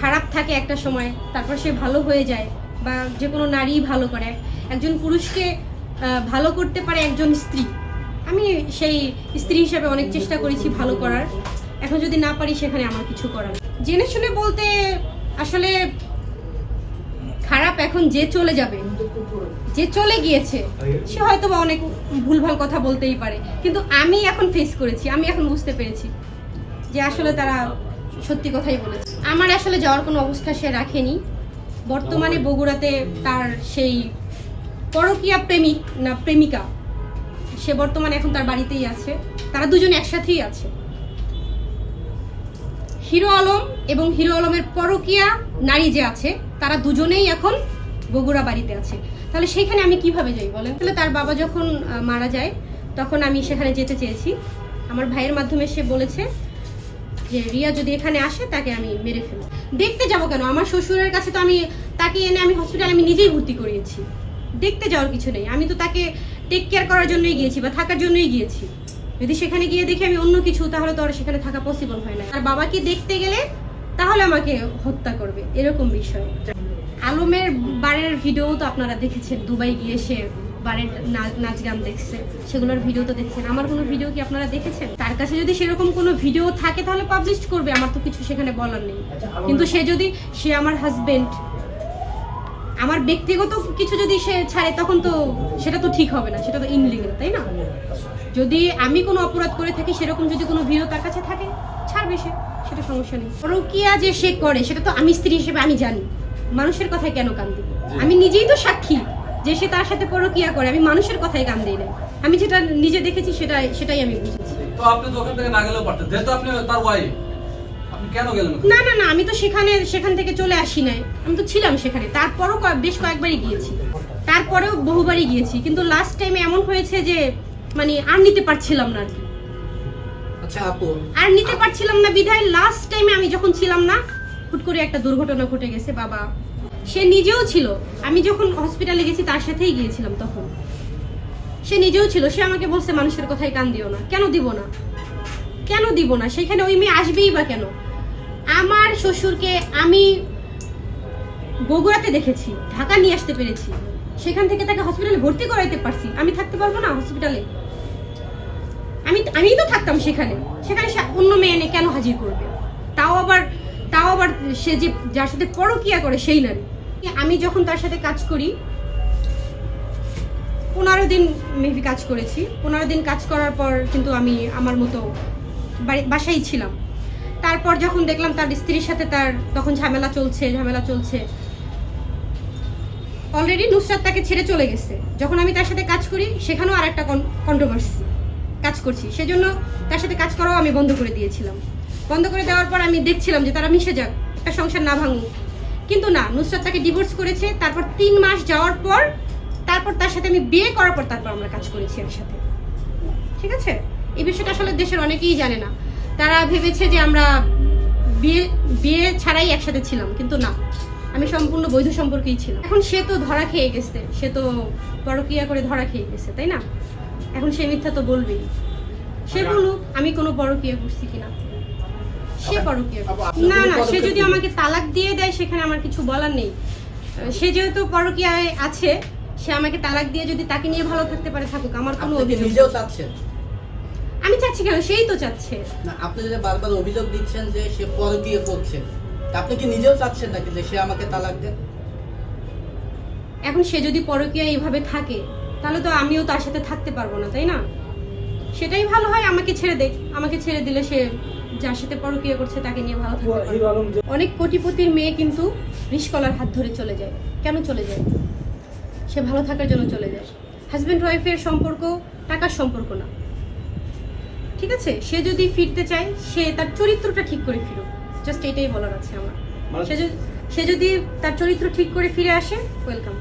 খারাপ থাকে একটা সময়, তারপর সে ভালো হয়ে যায় বা যে কোনো নারী ভালো করে। একজন পুরুষকে ভালো করতে পারে একজন স্ত্রী। আমি সেই স্ত্রী হিসাবে অনেক চেষ্টা করেছি ভালো করার। এখন যদি না পারি, সেখানে আমার কিছু করার জেনে শুনে বলতে আসলে খারাপ এখন যে চলে যাবে, যে চলে গিয়েছে, সে হয়তো বা অনেক ভুলভাল কথা বলতেই পারে। কিন্তু আমি এখন ফেস করেছি, আমি এখন বুঝতে পেরেছি যে আসলে তারা সত্যি কথাই বলেছে। আমার আসলে যাওয়ার কোনো অবস্থা সে রাখেনি। বর্তমানে বগুড়াতে তার সেই পরকীয়া প্রেমিক না প্রেমিকা। সে বর্তমানে এখন তার বাড়িতেই আছে। তারা দুজনে একসাথেই আছে। হিরো আলম এবং হিরো আলমের পরকীয়া নারী যে আছে তারা দুজনেই এখন বগুড়া বাড়িতে আছে। তাহলে সেখানে আমি কীভাবে যাই বলেন? তাহলে তার বাবা যখন মারা যায় তখন আমি সেখানে যেতে চেয়েছি। আমার ভাইয়ের মাধ্যমে সে বলেছে যে রিয়া যদি এখানে আসে, তাকে আমি মেরে ফেলব। দেখতে যাব কেন? আমার শ্বশুরের কাছে তো আমি, তাকে এনে আমি হসপিটালে আমি নিজেই ভর্তি করিয়েছি। দেখতে যাওয়ার কিছু নেই। আমি তো তাকে টেক কেয়ার করার জন্যই গিয়েছি বা থাকার জন্যই গিয়েছি। যদি সেখানে গিয়ে দেখি আমি অন্য কিছু, তাহলে তো আর সেখানে থাকা পসিবল হয় না। আর বাবাকে দেখতে গেলে, তাহলে আমাকে হত্যা করবে। এরকম বিষয়। আলমের বারের ভিডিও তো আপনারা দেখেছেন। দুবাই গিয়ে সে বারের নাচ গান দেখছে সেগুলোর ভিডিও তো দেখছেন। আমার কোনো ভিডিও কি আপনারা দেখেছেন? তার কাছে যদি সেরকম কোনো ভিডিও থাকে তাহলে পাবলিশ করবে। আমার তো কিছু সেখানে বলার নেই। কিন্তু সে যদি সে আমার হাজবেন্ড আমার ব্যক্তিগত কিছু যদি সে ছাড়ে তখন তো সেটা তো ঠিক হবে না। সেটা তো ইনলিগাল তাই না? যদি আমি কোনো অপরাধ করে থাকি সেরকম যদি কোনো ভিডিও তার কাছে থাকে ছাড়বে সে। সেটা সমস্যা নেই। পরকিয়া যে সে করে সেটা তো আমি স্ত্রী হিসেবে আমি জানি। মানুষের কথায় কেন কান্দি আমি নিজেই তো সাক্ষী। যে সে তার সাথে পরকিয়া করে আমি মানুষের কথায় কান দিই না। আমি যেটা নিজে দেখেছি সেটা সেটাই আমি বুঝেছি। তো আপনি ওখান থেকে না গেলেও পারতেন। যেহেতু আপনি তার ওয়াইফ আপনি কেন গেলেন না না না আমি তো সেখানে সেখান থেকে চলে আসি নাই। আমি তো ছিলাম সেখানে। তারপরও বেশ কয়েকবারই গিয়েছি। তারপরেও বহুবারই গিয়েছি। কিন্তু লাস্ট টাইমে এমন হয়েছে যে মানে আর নিতে পারছিলাম না আর কি। আচ্ছা আর নিতে পারছিলাম না বিধায় লাস্ট টাইমে আমি যখন ছিলাম না হুট করে একটা দুর্ঘটনা ঘটে গেছে বাবা। সে নিজেও ছিল। আমি যখন হসপিটালে গেছি, তার সাথেই গিয়েছিলাম তখন। সে নিজেও ছিল। সে আমাকে বলছে, মানুষের কথায় কান দিও না। কেন দিব না? কেন দিব না? সেখানে ওই মেয়ে আসবেই বা কেন? আমার শ্বশুরকে আমি বগুড়াতে দেখেছি, ঢাকা নিয়ে আসতে পেরেছি। সেখান থেকে তাকে হসপিটালে ভর্তি করাইতে পারছি। আমি থাকতে পারব না হসপিটালে আমি, আমিই তো থাকতাম সেখানে। সেখানে অন্য মেয়ে এনে কেন হাজির করবে? তাও আবার তাও আবার সে যে, যার সাথে পরকিয়া করে, সেই নারী। আমি যখন তার সাথে কাজ করি, পনেরো দিন মেবি কাজ করেছি। পনেরো দিন কাজ করার পর কিন্তু আমি আমার মতো বাসায় ছিলাম। তারপর যখন দেখলাম তার স্ত্রীর সাথে তার তখন ঝামেলা চলছে ঝামেলা চলছে। অলরেডি নুসরাত তাকে ছেড়ে চলে গেছে। যখন আমি তার সাথে কাজ করি, সেখানেও আর একটা কন্ট্রোভার্সি কাজ করছি। সেজন্য তার সাথে কাজ করাও আমি বন্ধ করে দিয়েছিলাম। বন্ধ করে দেওয়ার পর আমি দেখছিলাম যে তারা মিশে যাক, একটা সংসার না ভাঙুক। কিন্তু না নুসরাত তাকে ডিভোর্স করেছে তারপর তিন মাস যাওয়ার পর তারপর তার সাথে আমি বিয়ে করার পর তারপর আমরা কাজ করেছি একসাথে। ঠিক আছে? এই বিষয়টা আসলে দেশের অনেকেই জানে না। তারা ভেবেছে যে আমরা বিয়ে বিয়ে ছাড়াই একসাথে ছিলাম কিন্তু না। আমি সম্পূর্ণ বৈধ সম্পর্কেই ছিলাম। এখন সে তো ধরা খেয়ে গেছে। সে তো পরকিয়া করে ধরা খেয়ে গেছে তাই না? এখন সে মিথ্যা তো বলবেই। সে বলুক আমি কোনো পরকিয়া করছি কিনা। সে পরকিয়া। না না সে যদি আমাকে তালাক দিয়ে দেয় সেখানে আমার কিছু বলার নেই। সে যেহেতু পরকিয়ায় আছে সে আমাকে তালাক দিয়ে যদি তাকে নিয়ে ভালো থাকতে পারে থাকুক আমার কোনো অভিযোগ নিজেও। চাচ্ছেন? আমি চাচ্ছি কেন? সেই তো চাচ্ছে। না আপনি বারবার অভিযোগ দিচ্ছেন যে সে পরকীয় করছে আপনি কি নিজেও চাচ্ছেন নাকি যে সে আমাকে তালাক দেন এখন সে যদি পরকীয়া এইভাবে থাকে তাহলে তো আমিও তার সাথে থাকতে পারব না তাই না? সেটাই ভালো হয় আমাকে ছেড়ে দেখ আমাকে ছেড়ে দিলে সে যার সাথে পরকীয়া করছে তাকে নিয়ে ভালো থাকতে অনেক কোটিপতির মেয়ে কিন্তু রিস্কলার হাত ধরে চলে যায়। কেন চলে যায়? সে ভালো থাকার জন্য চলে যায়। হাজব্যান্ড ওয়াইফের সম্পর্ক টাকার সম্পর্ক না। ঠিক আছে? সে যদি ফিরতে চায় সে তার চরিত্রটা ঠিক করে ফিরুক। জাস্ট এটাই বলার আছে আমার। সে যদি সে যদি তার চরিত্র ঠিক করে ফিরে আসে ওয়েলকাম